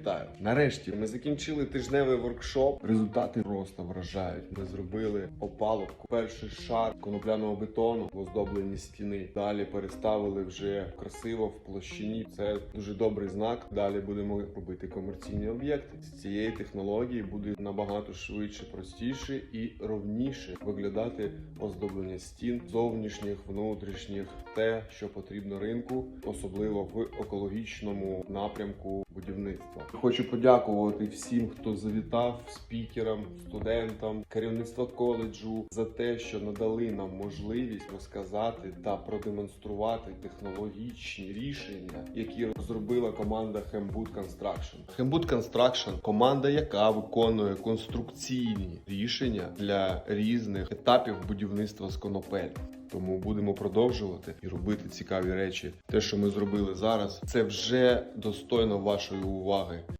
вітаю. Нарешті ми закінчили тижневий воркшоп. Результати просто вражають. Ми зробили опалубку, перший шар конопляного бетону в оздобленні стіни. Далі переставили вже красиво в площині. Це дуже добрий знак. Далі будемо робити комерційні об'єкти. З цієї технології буде набагато швидше, простіше і ровніше виглядати оздоблення стін зовнішніх, внутрішніх, те, що потрібно ринку, особливо в екологічному напрямку будівництва. Хочу подякувати всім, хто завітав спікерам, студентам, керівництва коледжу за те, що надали нам можливість розказати та продемонструвати технологічні рішення, які розробила команда Hemboot Construction. Hemboot Construction – команда, яка виконує конструкційні рішення для різних етапів будівництва з конопель. Тому будемо продовжувати і робити цікаві речі. Те, що ми зробили зараз, це вже достойно вашої уваги.